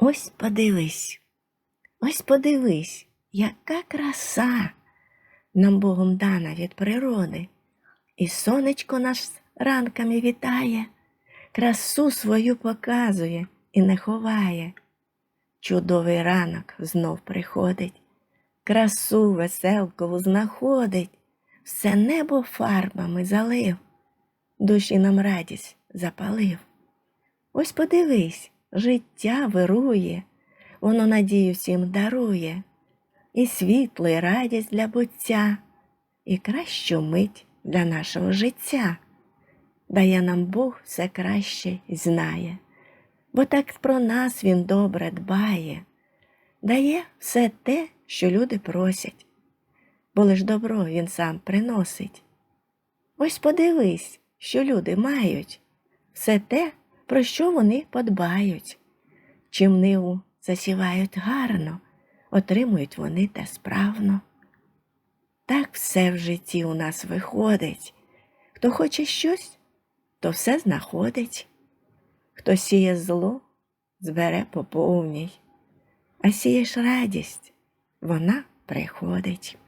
Ось подивись, ось подивись, яка краса нам Богом дана від природи. І сонечко нас ранками вітає, красу свою показує і не ховає. Чудовий ранок знов приходить, красу веселкову знаходить, все небо фарбами залив, душі нам радість запалив. Ось подивись, життя вирує, воно надію всім дарує, і світло, і радість для буття, і кращу мить для нашого життя. Дає нам Бог все краще й знає, бо так про нас Він добре дбає, дає все те, що люди просять, бо лиш добро Він сам приносить. Ось подивись, що люди мають, все те, про що вони подбають. Чим ниву засівають гарно, отримують вони те справно. Так все в житті у нас виходить. Хто хоче щось, то все знаходить. Хто сіє зло, збере по повній, а сієш радість, вона приходить.